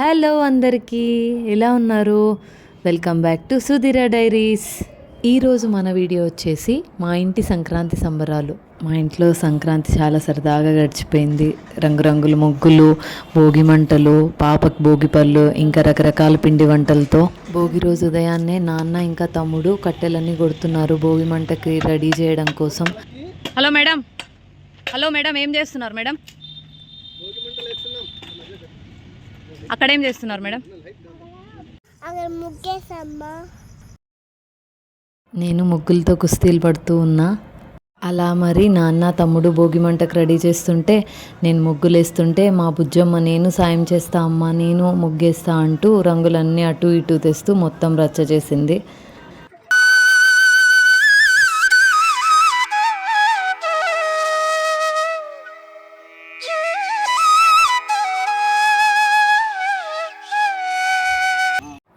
Hello అందరికీ ఎలా ఉన్నారు? Welcome back to Sudheera diaries. ఈరోజు మన వీడియో వచ్చేసి మా ఇంటి సంక్రాంతి సంబరాలు. మా ఇంట్లో సంక్రాంతి చాలా సరదాగా గడిచిపోయింది. రంగురంగుల ముగ్గులు భోగి మంటలు పాపకు భోగి పళ్ళు ఇంకా రకరకాల పిండి వంటలతో భోగి రోజు ఉదయాన్నే నాన్న ఇంకా తమ్ముడు కట్టెలన్నీ కొడుతున్నారు భోగి మంటకి రెడీ చేయడం కోసం. Hello madam. హలో మేడం ఏం చేస్తున్నారు మేడం? అక్కడ ఏం చేస్తున్నారు మేడం? నేను ముగ్గులతో కుస్తీలు పడుతూ ఉన్నా. అలా మరి నాన్న తమ్ముడు భోగి మంటకు రెడీ చేస్తుంటే నేను ముగ్గులు వేస్తుంటే మా బుజ్జమ్మ నేను సాయం చేస్తా అమ్మ నేను ముగ్గేస్తా అంటూ రంగులన్నీ అటు ఇటు తెస్తూ మొత్తం రచ్చ చేసింది.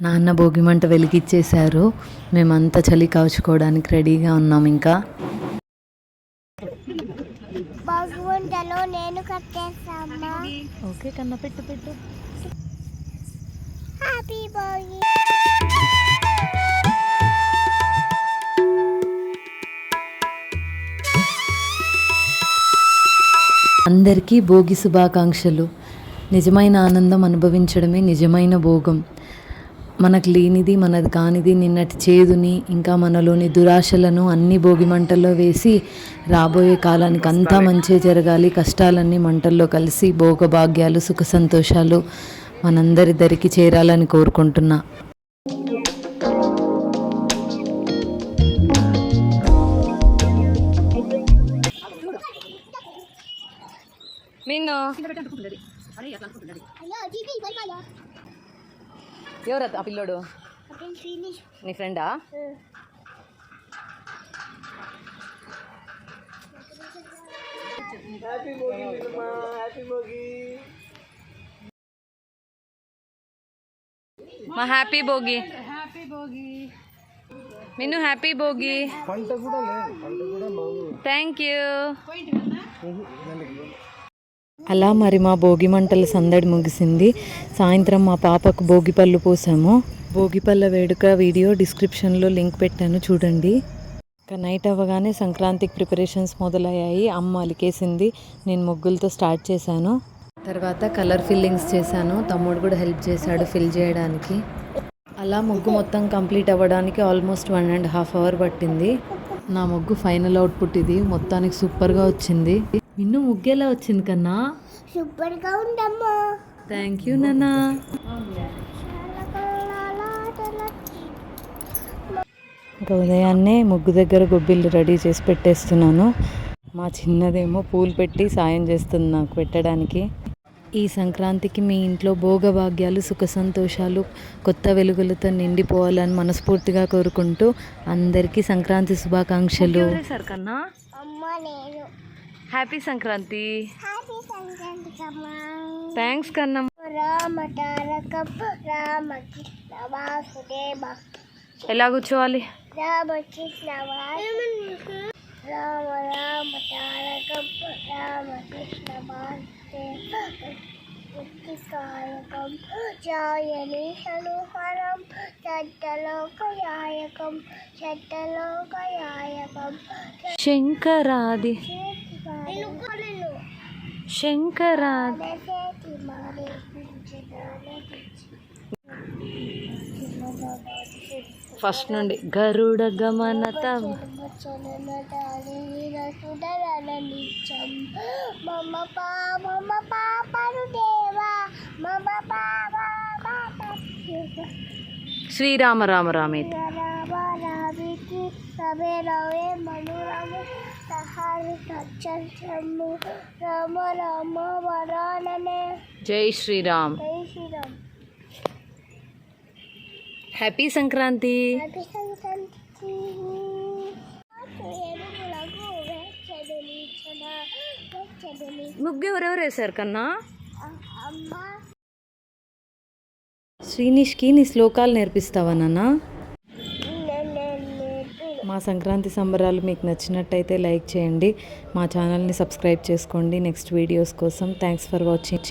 నాన్న భోగి మంట వెలిగిచ్చేశారు. మేమంతా చలి కాచుకోవడానికి రెడీగా ఉన్నాం ఇంకా. నేను ఓకే కన్నా పెట్టు పెట్టు. హ్యాపీ అందరికీ భోగి శుభాకాంక్షలు. నిజమైన ఆనందం అనుభవించడమే నిజమైన భోగం. మనకు లేనిది మనది కానిది నిన్నటి చేదుని ఇంకా మనలోని దురాశలను అన్ని భోగి మంటల్లో వేసి రాబోయే కాలానికి అంతా మంచి జరగాలి. కష్టాలన్నీ మంటల్లో కలిసి భోగభాగ్యాలు సుఖ సంతోషాలు మనందరి దరికి చేరాలని కోరుకుంటున్నా. ఎవరు ఆ పిల్లోడు? నీ ఫ్రెండా? మా happy Bhogi Minnu happy Bhogi thank you అలా మరి మా భోగి మంటల సందడి ముగిసింది. సాయంత్రం మా పాపకు భోగి పళ్ళు పోసాము. భోగి పళ్ళ వేడుక వీడియో డిస్క్రిప్షన్లో లింక్ పెట్టాను చూడండి. ఇంకా నైట్ అవ్వగానే సంక్రాంతికి ప్రిపరేషన్స్ మొదలయ్యాయి. అమ్మ అలికేసింది. నేను ముగ్గులతో స్టార్ట్ చేశాను. తర్వాత కలర్ ఫిల్లింగ్స్ చేశాను. తమ్ముడు కూడా హెల్ప్ చేశాడు ఫిల్ చేయడానికి. అలా ముగ్గు మొత్తం కంప్లీట్ అవ్వడానికి almost one and half hour పట్టింది. నా ముగ్గు ఫైనల్ అవుట్పుట్ ఇది. మొత్తానికి సూపర్గా వచ్చింది. ఇన్ను ముగ్గు ఎలా వచ్చింది కన్నా. సూపర్గా ఉండమ్మా థ్యాంక్ యూ నాన్న. ఇంకా ఉదయాన్నే ముగ్గు దగ్గర గొబ్బిళ్ళు రెడీ చేసి పెట్టేస్తున్నాను. మా చిన్నదేమో పూలు పెట్టి సాయం చేస్తుంది నాకు పెట్టడానికి. ఈ సంక్రాంతికి మీ ఇంట్లో భోగభాగ్యాలు సుఖ సంతోషాలు కొత్త వెలుగులతో నిండిపోవాలని మనస్ఫూర్తిగా కోరుకుంటూ అందరికీ సంక్రాంతి శుభాకాంక్షలు. హ్యాపీ సంక్రాంతి. థ్యాంక్స్ కన్నా రామ తారకం రామ కృష్ణ వాసుదేవ. ఎలా కూర్చోవాలి? రామ కృష్ణ రామ రామ తారకం రామ కృష్ణ వాసుదేవ. కాయకం జాయని హనుహరం చట్టలోకయాయకం చట్టలోకయాయకం శంకరాది. శంకరాది ఫస్ట్ నుండి గరుడ గమన తవ శ్రీరామ రామ రామేతి. రామ రమే రవే మనురము సహారి సత్యము రామ రామ వరాననే జై శ్రీరామ్. జై శ్రీరామ్. హ్యాపీ సంక్రాంతి హ్యాపీ సంక్రాంతి ముగ్గు ఎవరెవరు వేశారు కన్నా? శ్రీనిష్కి నీ శ్లోకాలు నేర్పిస్తావా నాన్న? నేను మా సంక్రాంతి సంబరాలు మీకు నచ్చినట్టయితే లైక్ చేయండి. మా ఛానల్ని సబ్స్క్రైబ్ చేసుకోండి. నెక్స్ట్ వీడియోస్ కోసం థ్యాంక్స్ ఫర్ వాచింగ్.